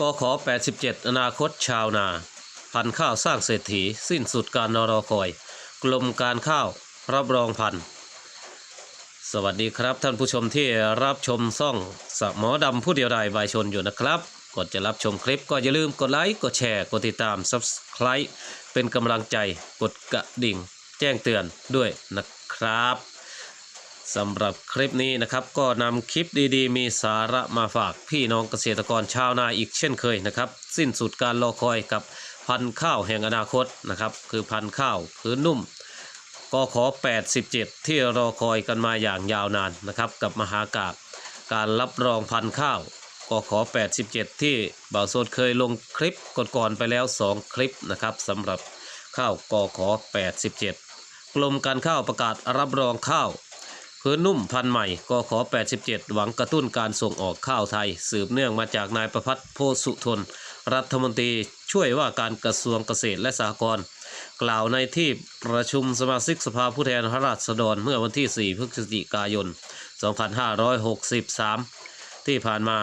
กขอ 87 อนาคตชาวนา พันข้าวสร้างเศรษฐี สิ้นสุดการนรอคอย กลมการข้าวรับรองพัน สวัสดีครับท่านผู้ชมที่รับชมซ่องสหมอดำผู้เดียวดายบายชนอยู่นะครับก่อนจะรับชมคลิปก็อย่าลืมกดไลค์ กดแชร์ กดติดตาม Subscribe เป็นกำลังใจ กดกระดิ่ง แจ้งเตือนด้วยนะครับ สำหรับคลิปนี้นะครับก็นำคลิปดีๆ มีสาระมาฝากพี่น้องเกษตรกรชาวนาอีกเช่นเคยนะครับ สิ้นสุดการรอคอยกับพันธุ์ข้าวแห่งอนาคตนะครับ คือพันธุ์ข้าวพื้นนุ่มกขอ 87 ที่รอคอยกันมาอย่างยาวนานนะครับ กับมหากาบการรับรองพันธุ์ข้าวกขอ 87 ที่บ่าวโซดเคยลงคลิปก่อนๆไปแล้ว 2 คลิปนะครับสำหรับข้าวกขอ 87 กรมการข้าวประกาศรับรองข้าว พื้นนุ่มพันใหม่กขอ 87 หวังกระตุ้นการส่งออกข้าวไทย สืบเนื่องมาจากนายประพัฒน์โพสุทน รัฐมนตรีช่วยว่าการกระทรวงเกษตรและสหกรณ์กล่าวในที่ประชุมสมาชิกสภาผู้แทนราษฎรเมื่อวันที่ 4 พฤศจิกายน 2563 ที่ผ่านมา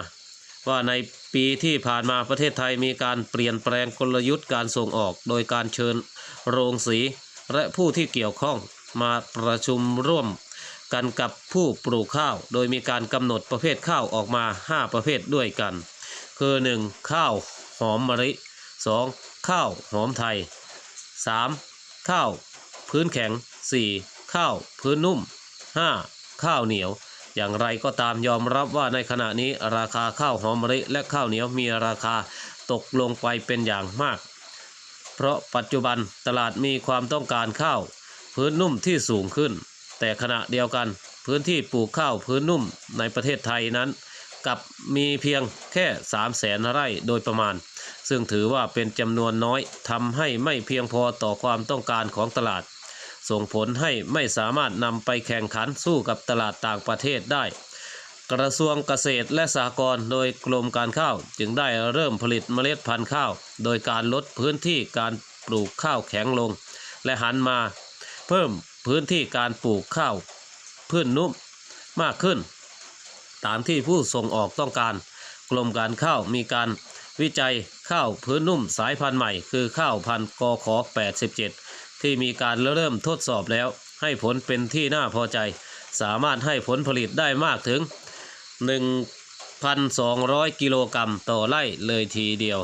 ว่าในปีที่ผ่านมาประเทศไทยมีการเปลี่ยนแปลงกลยุทธ์การส่งออก โดยการเชิญโรงสี และผู้ที่เกี่ยวข้องมาประชุมร่วม กันกับผู้ปลูกข้าว โดยมีการกำหนดประเภทข้าวออกมา 5 ประเภทด้วยกัน คือ 1. ข้าวหอมมะลิ 2. ข้าวหอมไทย 3. ข้าวพื้นแข็ง 4. ข้าวพื้นนุ่ม 5. ข้าวเหนียว อย่างไรก็ตามยอมรับว่าในขณะนี้ราคาข้าวหอมมะลิและข้าวเหนียวมีราคาตกลงไปเป็นอย่างมาก เพราะปัจจุบันตลาดมีความต้องการข้าว พื้นนุ่มที่สูงขึ้น แต่ขณะเดียวกันพื้นที่ปลูกข้าวพื้นนุ่มในประเทศไทยนั้นกับมีเพียงแค่3 0 0แสนไร่โดยประมาณ ซึ่งถือว่าเป็นจำนวนน้อยทำให้ไม่เพียงพอต่อความต้องการของตลาด ส่งผลให้ไม่สามารถนำไปแข่งขันสู้กับตลาดต่างประเทศได้ กระทรวงเกษตรและสหกรณ์โดยกรมการข้าวจึงได้เริ่มผลิตเมล็ดพันธุ์ข้าว โดยการลดพื้นที่การปลูกข้าวแข็งลง และหันมา เพิ่ม พื้นที่การปลูกข้าวพื้นนุ่มมากขึ้น ตามที่ผู้ส่งออกต้องการ กรมการข้าวมีการวิจัยข้าวพื้นนุ่มสายพันธุ์ใหม่ คือข้าวพันธุ์กข87 ที่มีการเริ่มทดสอบแล้ว ให้ผลเป็นที่น่าพอใจ สามารถให้ผลผลิตได้มากถึง 1,200 กิโลกรัมต่อไร่เลยทีเดียว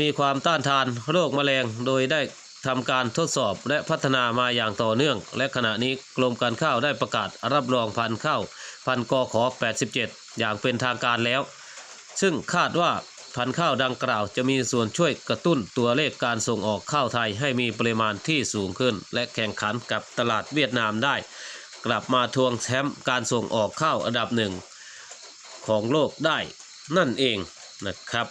มีความต้านทานโรคแมลงโดยได้ทำการทดสอบและพัฒนามาอย่างต่อเนื่อง และขณะนี้กรมการข้าวได้ประกาศรับรองพันธุ์ข้าวพันธุ์กขอ 87 อย่างเป็นทางการแล้ว ซึ่งคาดว่าพันธุ์ข้าวดังกล่าวจะมีส่วนช่วยกระตุ้นตัวเลขการส่งออกข้าวไทยให้มีปริมาณที่สูงขึ้น และแข่งขันกับตลาดเวียดนามได้ กลับมาทวงแชมป์การส่งออกข้าวอันดับหนึ่งของโลกได้นั่นเองนะครับ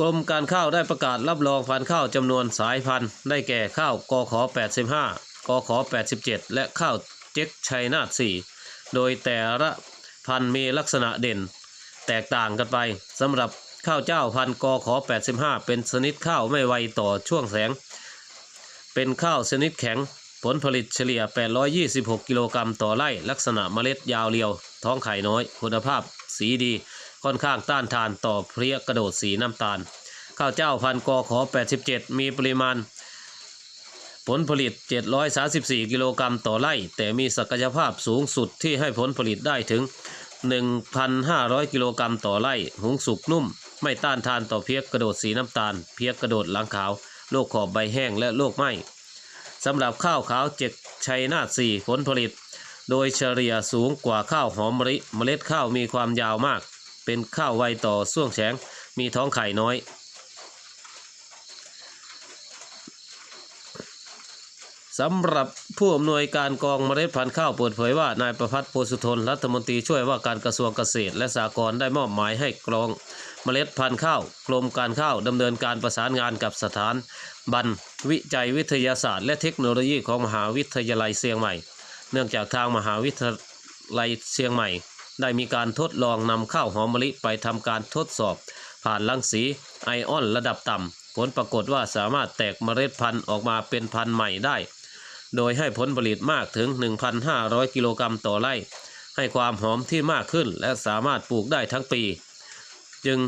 กรมการข้าวได้ประกาศรับรองพันธุ์ข้าวจำนวนสายพันธุ์ได้แก่ข้าวกข85กข87 และข้าวเจ๊กชัยนาท4โดยแต่ละพันธุ์มีลักษณะเด่น แตกต่างกันไปสำหรับข้าวเจ้าพันธุ์กข85 เป็นชนิดข้าวไม่ไวต่อช่วงแสง เป็นข้าวชนิดแข็ง ผลผลิตเฉลี่ย 826 กิโลกรัมต่อไร่ ลักษณะเมล็ดยาวเรียว ท้องไข่น้อย คุณภาพ สีดี ค่อนข้างต้านทานต่อเพลี้ยกระโดดสีน้ำตาล ข้าวเจ้าพันธุ์กขอ 87 มีปริมาณ ผลผลิต 734 กิโลกรัมต่อไร่ แต่มีศักยภาพสูงสุดที่ให้ผลผลิตได้ถึง 1,500 กิโลกรัมต่อไร่ หุงสุกนุ่ม ไม่ต้านทานต่อเพี้ยกระโดดสีน้ำตาล เพี้ยกระโดดหลังขาว โรคขอบใบแห้งและโรคไหม้สำหรับข้าวขาวเจ็กชัยนาท4ผลผลิต โดยเฉลี่ยสูงกว่าข้าวหอมมะลิ เมล็ดข้าวมีความยาวมาก เป็นข้าวไวต่อส่วงแสงมีท้องไข่น้อย สำหรับผู้อำนวยการกองเมล็ดพันธุ์ข้าวเปิดเผยว่านายประพัฒน์โพสุทนรัฐมนตรีช่วยว่าการกระทรวงเกษตร และสหกรณ์ได้มอบหมายให้กรองเมล็ดพันธุ์ข้าวกรมการข้าวดำเนินการประสานงานกับสถานบันวิจัยวิทยาศาสตร์ และเทคโนโลยีของมหาวิทยาลัยเชียงใหม่ เนื่องจากทางมหาวิทยาลัยเชียงใหม่ ได้มีการทดลองนำข้าวหอมมะลิไปทำการทดสอบ ผ่านรังสีไอออนระดับต่ำผลปรากฏว่าสามารถแตกเมล็ดพันธุ์ออกมาเป็นพันธุ์ใหม่ได้ โดยให้ผลผลิตมากถึง 1,500 กิโลกรัมต่อไร่ ให้ความหอมที่มากขึ้น และสามารถปลูกได้ทั้งปี จึง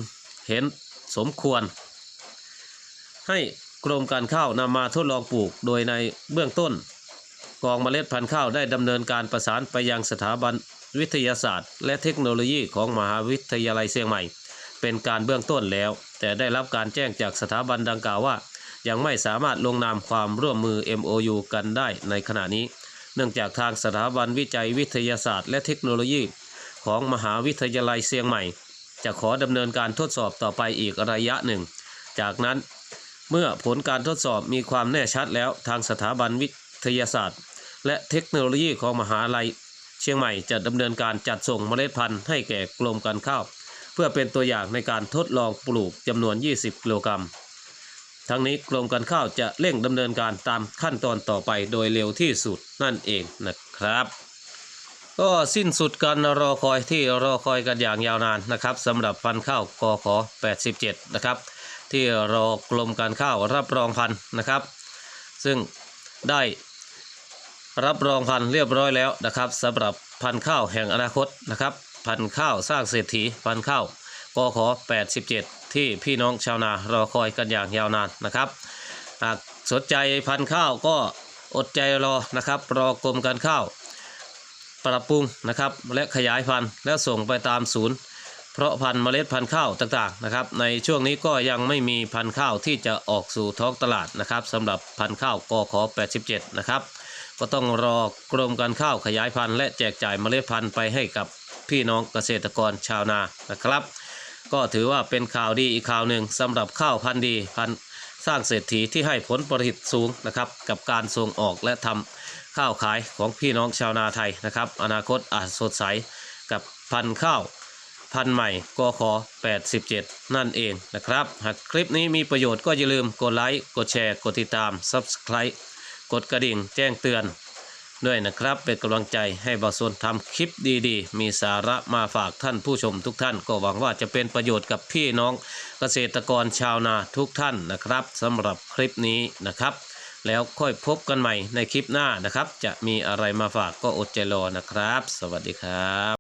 เห็นสมควร ให้กรมการข้าวนำมาทดลองปลูก โดยในเบื้องต้น กองเมล็ดพันธุ์ข้าวได้ดำเนินการประสานไปยังสถาบัน วิทยาศาสตร์ และเทคโนโลยีของมหาวิทยาลัยเชียงใหม่ เป็นการเบื้องต้นแล้ว แต่ได้รับการแจ้งจากสถาบันดังกล่าวว่า ยังไม่สามารถลงนามความร่วมมือ MOU กันได้ในขณะนี้ เนื่องจากทางสถาบันวิจัยวิทยาศาสตร์ และเทคโนโลยี ของมหาวิทยาลัยเชียงใหม่ จะขอดำเนินการทดสอบต่อไปอีกระยะหนึ่ง จากนั้นเมื่อผลการทดสอบมีความแน่ชัดแล้วทางสถาบันวิทยาศาสตร์ และเทคโนโลยีของมหาลัย เชียงใหม่จะดำเนินการจัดส่งเมล็ดพันธุ์ให้แก่กรมการข้าว เพื่อเป็นตัวอย่างในการทดลองปลูกจำนวน 20 กิโลกรัม ทั้งนี้กรมการข้าวจะเร่งดำเนินการตามขั้นตอนต่อไปโดยเร็วที่สุดนั่นเองนะครับ ก็สิ้นสุดการรอคอยที่รอคอยกันอย่างยาวนานนะครับสำหรับพันธุ์ข้าวกข87 นะครับ ที่รอกรมการข้าวรับรองพันธุ์นะครับ ซึ่งได้ รับรองพันธุ์เรียบร้อยแล้วนะครับสำหรับพันธุ์ข้าวแห่งอนาคตนะครับ พันธุ์ข้าวสร้างเศรษฐีพันธุ์ข้าวกขอ87 ที่พี่น้องชาวนารอคอยกันอย่างยาวนานนะครับหากสนใจพันธุ์ข้าวก็อดใจรอนะครับ รอกรมการข้าว ปรับปรุงนะครับ และขยายพันธุ์แล้วส่งไปตามศูนย์ เพราะพันธุ์เมล็ดพันธุ์ข้าวต่างๆนะครับ ในช่วงนี้ก็ยังไม่มีพันธุ์ข้าวที่จะออกสู่ท้องตลาดนะครับสำหรับพันธุ์ข้าวกขอ87 นะครับ ก็ต้องรอกรมการข้าวขยายพันธุ์และแจกจ่ายเมล็ดพันธุ์ไปให้กับพี่น้องเกษตรกรชาวนานะครับ ก็ถือว่าเป็นข่าวดีอีกข่าวหนึ่งสำหรับข้าวพันธุ์ดีพันธุ์สร้างเศรษฐีที่ให้ผลผลิตสูงนะครับ กับการส่งออกและทำข้าวขายของพี่น้องชาวนาไทยนะครับ อนาคตอาจสดใสกับพันธุ์ข้าวพันธุ์ใหม่กข87 นั่นเองนะครับ หากคลิปนี้มีประโยชน์ก็อย่าลืมกดไลค์กดแชร์กดติดตาม Subscribe กดกระดิ่งแจ้งเตือนด้วยนะครับ เป็นกำลังใจให้บาสนทำคลิปดีๆ มีสาระมาฝากท่านผู้ชมทุกท่าน ก็หวังว่าจะเป็นประโยชน์กับพี่น้องเกษตรกรชาวนาทุกท่านนะครับสำหรับคลิปนี้นะครับ แล้วค่อยพบกันใหม่ในคลิปหน้านะครับ จะมีอะไรมาฝากก็อดใจรอนะครับ สวัสดีครับ